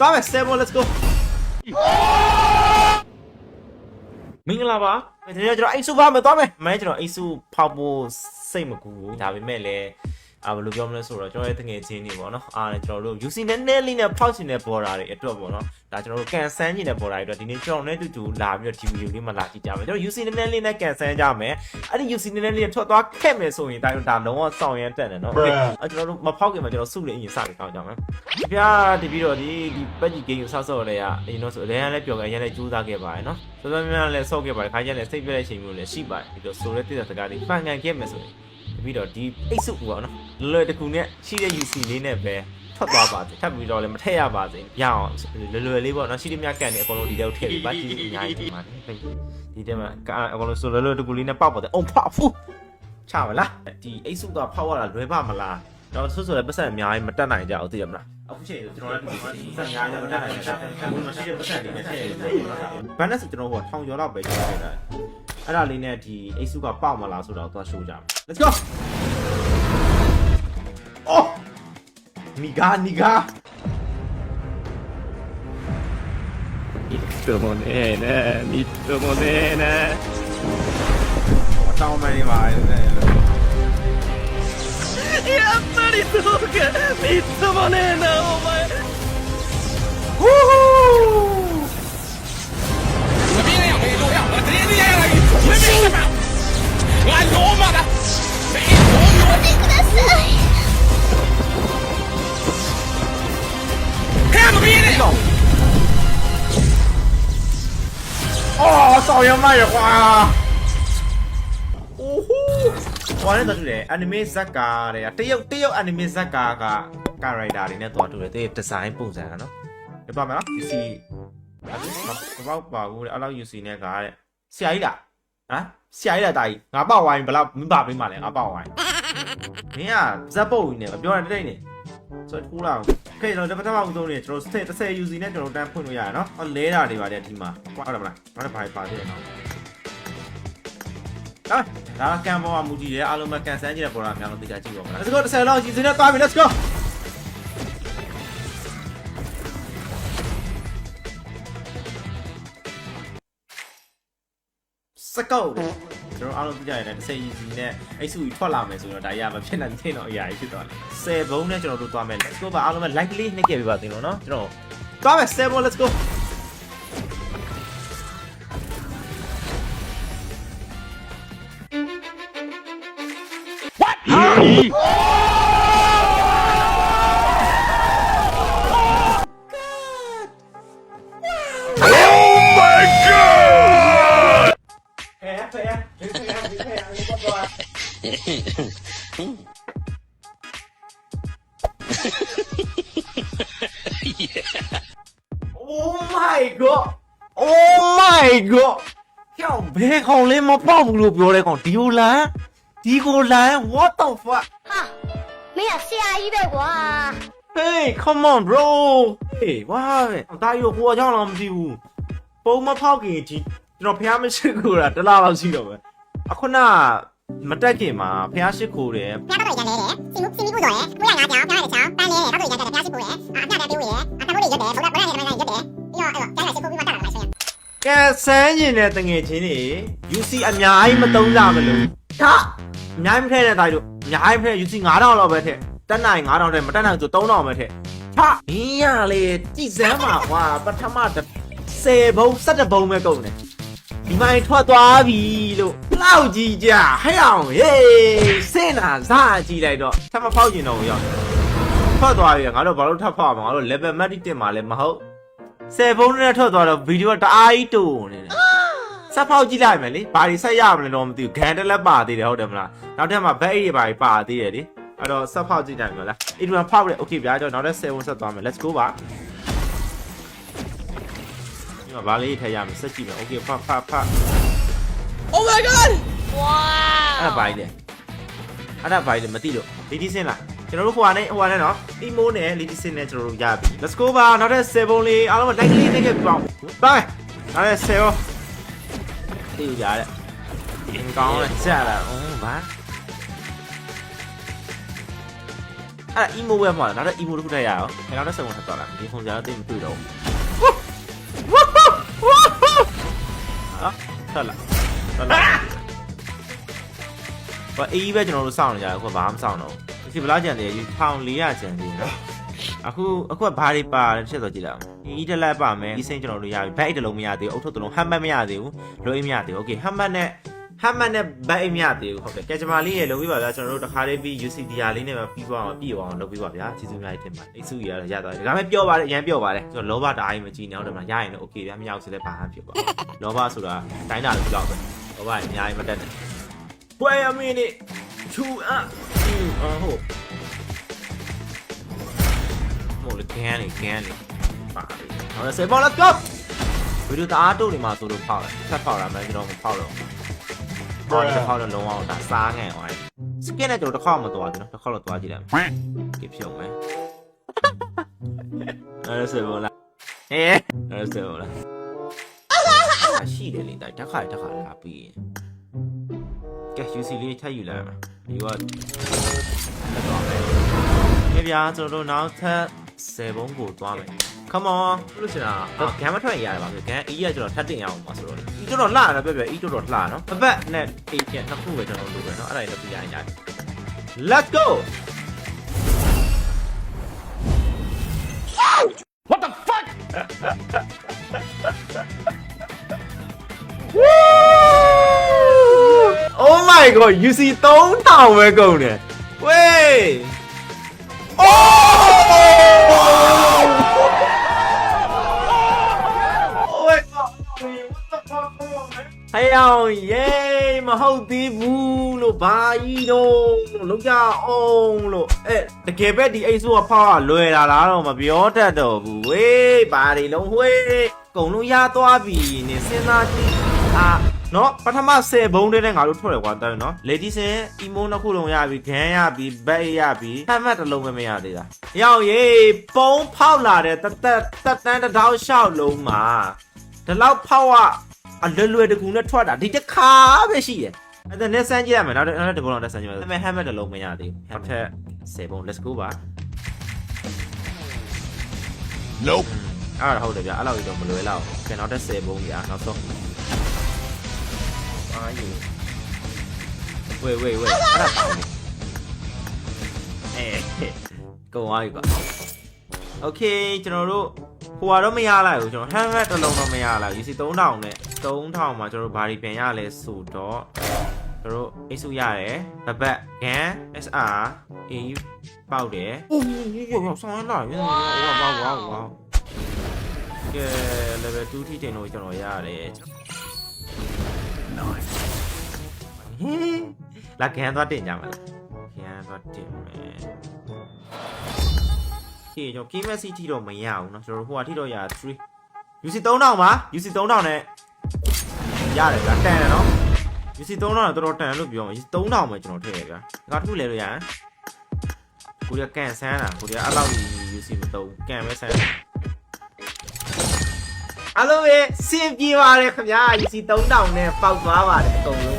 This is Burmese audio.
သွားမယ်7 let's go မင်္ဂလာပါဒီနေ့ကျွန်တော်အိတ်စုပါမယ်သွားမယ်မဲကျွန်တော်အိတ်စုဖောက်ဖို့စိတ်မကူဘူးဒါပေမဲ့လည်း အာဘယ်လိုပြောမလဲဆိုတော့ကျွန်တော်ရဲ့တငယ်ချင်းတွေပေါ့နော်အားလည်းကျွန်တော်တို့ UC နည်းနည်းလေးနဲ့ဖောက်ချင်တဲ့ border တွေအတွက်ပေါ့နော်ဒါကျွန်တော်တို့ကန်ဆန်းချင်တဲ့ border တွေအတွက်ဒီနေ့ကျွန်တော်နဲ့တူတူလာပြီးတော့ဒီ video လေးမှာလာကြည့်ကြမယ်ကျွန်တော် UC နည်းနည်းလေးနဲ့ကန်ဆန်းကြမယ်အဲ့ဒီ UC နည်းနည်းလေးထွက်သွားခဲ့မယ်ဆိုရင်ဒါဒါလုံးဝစောင့်ရမ်းတက်တယ်နော် okay အဲ့ကျွန်တော်တို့မဖောက်ခင်မှာကျွန်တော်စုလေးအရင်စပြီးကောင်းကြမယ်ပြားတပြီးတော့ဒီဒီပက်ကြီး game ကိုဆောက်ဆော့လဲရအရင်တော့ဆိုအရင်ကလည်းပျော်ကန်ရမ်းလည်းကြိုးစားခဲ့ပါတယ်နော်စောစောများများလည်းဆော့ခဲ့ပါတယ်ခါကျလည်းစိတ်ပြည့်တဲ့အချိန်မျိုးလည်းရှိပါတယ်ဒီလိုဆိုတဲ့တိကျစကားလေးဖန်ကန်ခဲ့မယ်ဆိုရင်တ ပြီးတော့ဒီအိတ်စုပေါ့နော်လွယ်လွယ်တကူနဲ့ရှိတဲ့ UC လေးနဲ့ပဲထွက်သွားပါစေထပ်ပြီးတော့လည်းမထည့်ရပါစေရအောင်လွယ်လွယ်လေးပေါ့နော်ရှိတဲ့မြတ်ကန်နေအကုန်လုံးဒီထဲကိုထည့်ပြီးပါဒီအများကြီးပါဒီထဲမှာအကုန်လုံးဆိုလွယ်လွယ်တကူလေးနဲ့ပေါက်ပါတယ်အုံဖောက်ဖူးချပါလားဒီအိတ်စုကဖောက်ရတာလွယ်ပါမလား ကျွန်တော်ဆွဆွလည်းပတ်စံအများကြီးမတက်နိုင်ကြဘူးသိရမလားအခုချိန်ကျွန်တော်တို့ပတ်စံအများကြီးမတက်နိုင်ကြဘူးမရှိတဲ့ပတ်စံတွေနဲ့ထည့်ရတယ်ဘန်နက်ဆိုကျွန်တော်ဟိုထောင်ကျော်လောက်ပဲကျနေတာအဲ့ဒါလေးနဲ့ဒီအိတ်စုကပေါက်မလားဆိုတော့သွားရှိုးကြမယ် Let's go အော်နီဂါနီဂါ Nittomonene, nittomonene. Tämä on meni vain. やっぱりそうか。みっともねえなお前。呜呼我没人要我有我直接就你随便你们我爱罗的我死哦少爷卖花啊 ဘာလဲတူတယ်အနီမေဇက်ကာတဲ့တရုတ်တရုတ်အနီမေဇက်ကာကကာရိုက်တာတွေနဲ့တွားတူတယ်တဲ့ဒီဇိုင်းပုံစံကနော်ဒီပါမလား UC မပေါက်ပါဘူးတဲ့အဲ့လောက် UC နဲ့ကတဲ့ဆရာကြီးလားဟမ်ဆရာကြီးလားတာကြီးငါပေါက်ဝိုင်းဘယ်လောက်မပါပေးမှလဲငါပေါက်ဝိုင်းမင်းကဇက်ပုတ်ကြီးနဲ့မပြောရတဲ့တိတ်နေဆိုထိုးလာခေကျွန်တော်ပထမဦးဆုံးနေကျွန်တော်10 10 UC နဲ့ကျွန်တော်တန်းဖွင့်လို့ရတယ်နော်ဟောလဲတာတွေပါတယ်ဒီမှာဟုတ်တယ်မလားဘာလဲဘာပါသေးတယ်နော်ဒါ ဒါကံပေါ်မှာမူကြည့်ရဲအားလုံးပဲကန်ဆန်းကြည့်တဲ့ပေါ်တာအများဆုံးသိကြကြည့်ပါမလား Let's go 10လောက် UC နဲ့သွားပြီ Let's go စကောက်တယ်ကျွန်တော်အားလုံးသိကြရတယ်10 easy နဲ့အိတ်စုကြီးထွက်လာမယ်ဆိုတော့ဒါရမဖြစ်နိုင်သေးတော့အရာကြီးဖြစ်သွားတယ်10ဘုံနဲ့ကျွန်တော်တို့သွားမယ် let's go ပါအားလုံးပဲ like လေးနှိပ်ခဲ့ပြပါသေးလို့နော်ကျွန်တော်သွားမယ်10ဘုံ let's go ดีแพ้แพ้แพ้แพ้แพ้แพ้ก่อนโอ้ my god โอ้ my god เจ้าเบ้เขาเล่นมาป้อมรูปโยอะไรของติวละ ဒီကိုလန် what the fuck ဟာမင်းကဆရာကြီးပဲကွာ Hey come on bro Hey ဘာပဲအသားရဟိုအကြောင်းတော့မသိဘူးပုံမဖောက်ခင်ဒီကျွန်တော်ဖျားမရှိခိုးတာတစ်လားလောက်ရှိတော့ပဲအခုနမတက်ခင်မှာဖျားရှိခိုးတယ်ဖျားတော့ရန်လဲတယ်စီမစီမီကိုတော့ကိုရငါကြောင်းဖျားတဲ့ကြောင်းပန်းလဲတယ်တော့ရန်တဲ့ဖျားရှိခိုးတယ်အာအပြတဲ့ပြိုးရယ်အတမိုးတွေရက်တယ်ဘုရားဘုရားနဲ့တမန်နဲ့ရက်တယ်ပြီးတော့အဲ့တော့ကျန်တဲ့ရှိခိုးပြီးမှတက်လာလိုက်ဆိုရင်ကဲဆန်းကျင်တဲ့တငယ်ချင်းတွေ UC အများကြီးမတုံးကြမလို့ ဒါအများကြီးမထည့်တဲ့တိုင်းတို့အများကြီးမထည့် UC 9000လောက်ပဲထည့်တက်နိုင်9000ထည့်မတက်နိုင်ဆို3000ပဲထည့်ဟာမင်းရလေကြည်စမ်းပါကွာပထမ10ဘုံ17ဘုံပဲကုန်တယ်ဒီမိုင်းထွက်သွားပြီလို့လောက်ကြီးကြဟဲ့အောင်ဟေးစင်နာဇာကြည့်လိုက်တော့ထပ်မဖောက်ကျင်တော့ဘူးရောက်ထွက်သွားပြီငါတို့ဘာလို့ထပ်ဖောက်မှာငါတို့ level max တင်မှာလည်းမဟုတ်ဆယ်ဘုံနဲ့ထွက်သွားတော့ဗီဒီယိုကတအားကြီးတူနေတယ် ဆက်ဖောက်ကြည့်လိုက်မယ်လေဘာတွေဆက်ရမလဲတော့မသိဘူးဂန်တလက်ပါသေးတယ်ဟုတ်တယ်မလားနောက်ထပ်မှာဘက်အိတ်တွေဘာတွေပါသေးတယ်လေအဲ့တော့ဆက်ဖောက်ကြည့်နိုင်မလားအိမ်မှာဖောက်တယ်โอเคဗျာကျွန်တော်နောက်ထပ်7ဆက်သွားမယ် let's go ပါဒီမှာဗာလေးထည့်ရမယ်ဆက်ကြည့်မယ်โอเคဖတ်ဖတ်ဖတ် Oh my god！ အဲ့ဒါဘာကြီးလဲအဲ့ဒါဘာကြီးလဲမသိလို့လီတီစင်လားကျွန်တော်တို့ဟိုဟာနဲ့ဟိုဟာနဲ့နော်အီမိုးနဲ့လီတီစင်နဲ့ကျွန်တော်တို့ရပြီ let's go ပါနောက်ထပ်7ဘုံလေးအားလုံးလိုက်လေးနေခဲ့ပြီပေါ့ပါမယ်နောက်ထပ်7ရော သိရကြတဲ့င်ကောင်းလဲကြာလာအောင်ဗာအဲ့ဒါ emo ပဲမှာနောက်တော့ emo တစ်ခုထည့်ရအောင်ခင်ဗျားတို့စက်ဝင်ထပ်သွားတာဒီဖုန်းကြတော့တိတ်မတွေ့တော့ဘူးဟာဆက်လာဆက်လာဘာအေးပဲကျွန်တော်တို့စောင့်နေကြတယ်အခုကဘာမှမစောင့်တော့ဘူးဒီဗလာကြံတယ်ယူ1400ကျန်သေးတယ်နော် အခုအခုကဘာတွေပါလဲတစ်ချက်တော့ကြည့်လိုက်အောင်ဒီတက်လက်ပါမယ်ဒီစိမ့်ကျွန်တော်တို့ရပြီဘက်အိတ်တစ်လုံးမရသေးဘူးအုတ်ထုတ်တစ်လုံးဟမ်မတ်မရသေးဘူးလိုအိတ်မရသေးဘူးโอเคဟမ်မတ်နဲ့ဟမ်မတ်နဲ့ဘက်အိတ်မရသေးဘူးဟုတ်တယ်ကဲဂျမာလေးရေလုပ်ပြီးပါဗျာကျွန်တော်တို့တစ်ခါလေးပြီး UCDR လေးနဲ့ပဲပြီးသွားအောင်ပြည့်အောင်လုပ်ပြီးပါဗျာကျေးဇူးများတင်ပါတယ်အိတ်စုကြီးရတော့ရသွားတယ်ဒါပေမဲ့ပြောပါတယ်အရင်ပြောပါတယ်ကျွန်တော်လောဘတအားကြီးမကြည့်နေအောင်တယ်မှာရရင်တော့โอเคဗျာမရအောင်ဆိုလည်းဘာမှဖြစ်ပါလောဘဆိုတာတိုင်းတာလို့ပြောပဲလောဘအများကြီးမတက်နဲ့ပွဲအမင်းနေချူအပ်အဟု တ်မို့လေကန်လေကန်လေပါဟောဆေဘောလက်ကောဗီဒီယိုတအားတုတ်နေမှာဆိုလို့ဖောက်တယ်ဖက်ဖောက်တာမှကျွန်တော်မဖောက်တော့ဘူးဟောတစ်ခေါက်တော့လုံးအောင်ဒါစားငဲ့သွားတယ်စကင်နဲ့ကျွန်တော်တစ်ခေါက်မသွားဘူးနော်တစ်ခေါက်တော့သွားကြည့်လိုက်ကြည့်ဖြုံမယ်အဲ့ဒါဆေဘောလားဟဲ့အဲ့ဒါဆေဘောလားရှိတယ်လေတိုက်တစ်ခါတစ်ခါလာပြီးရင်ကဲ UC လေးထပ်ယူလိုက်မှာဒီကတက်သွားမယ်ကြည့်ဗျာကျွန်တော်တို့နောက်ထပ် 10ဘုံကိုသွားမယ် come on လို့ရှင်တာဂမ်မထွက်ရတယ်ပါဆိုဂမ်အီးကကျွန်တော်ထပ်တင်ရအောင်ပါဆိုတော့အီးတော်တော်လှတယ်ပြပြအီးတော်တော်လှနော်အပတ်နဲ့အေးပြန်နှစ်ခုပဲကျွန်တော်လုပ်ပဲနော်အဲ့ဒါလည်းပြရရင်ရတယ် let's go What the fuck? oh my god UC 3000ပဲကုန်တယ်ဝေး oh ဟဲ့အောင်ယေးမဟုတ်သေးဘူးလို့ဘာကြီးတော့လို့လောက်ကြအောင်လို့အဲတကယ်ပဲဒီအိတ်ဆိုးကဖောက်လွယ်လာလားတော့မပြောတတ်တော့ဘူးဝေးဘာတွေလုံးဝေးကုံလုံးရသွားပြီနင်စဉ်းစားကြည့်အာနော်ပထမ10ဘုံတဲ့နဲ့ငါတို့ထွက်တယ်ကွာတဲ့နော် ladies င် emo နှစ်ခုလုံးရပြီဂန်းရပြီဘက်ရပြီဟမ်မတ်တစ်လုံးပဲမရသေးတာရောက်ရေးပုံဖောက်လာတဲ့တက်တက်တက်တန်းတစ်တောက်လျှောက်လုံးမှာဒီလောက်ဖောက်ရ အလွယ်လွယ်တကူနဲ့ထွက်တာဒီတစ်ခါပဲရှိတယ်အဲ့ဒါလက်ဆန်းကြည့်ရမယ်နောက်တစ်နောက်တစ်ပုံတော့လက်ဆန်းကြည့်ရမယ်ဒါပေမဲ့ဟမ်မက်တလုံးမရသေးဘူးဟမ်ထက်10ပုံ let's go ပါ nope အဲ့ဒါဟုတ်တယ်ဗျအဲ့လောက်ကြီးတော့မလွယ်တော့ဘူးကျွန်တော်တက်10ပုံကြာနောက်ဆုံးအာယူ wait wait wait အဲ့ဒါပေါင်းနေအဲကုန်သွားပြီပါ okay ကျွန်တော်တို့ ဟိုကတော့မရလိုက်ဘူးကျွန်တော်ဟမ်မက်တစ်လုံးတော့မရလိုက်ဘူး UC 3000နဲ့3000မှာကျွန်တော်တို့ဘာတွေပြန်ရလဲဆိုတော့ကျွန်တော်တို့အိတ်စုရတယ်ဘဘတ်ဂန် SR AU ပေါက်တယ်အိုးရောရောဆောင်းလာရဝါဝါဝါဝါကဲ level 2ထိတင်လို့ကျွန်တော်ရတယ်ဟင်းလာဂန်သွားတင်ကြမှာလားဂန်သွားတင်မယ် ဒီကျွန်တော် key message ထိတော့မရဘူးเนาะကျွန်တော်တို့ဟိုဟာထိတော့ရ3 UC 3000ပါ UC 3000နဲ့ရတယ်ဗျာတန်တယ်เนาะ UC 3000နဲ့တော်တော်တန်လို့ပြောမှာ UC 3000ပဲကျွန်တော်ထည့်ရဗျာငါတစ်ခုလဲလို့ရဟမ်ကိုရီးယားကန်ဆန်းတာကိုရီးယားအဲ့လောက်ကြီး UC မသုံးကန်ပဲဆန်းအလုံးပဲစင်ပြေပါတယ်ခင်ဗျာ UC 3000နဲ့ပေါက်သွားပါတယ်အကုန်လုံးလေးဗျာ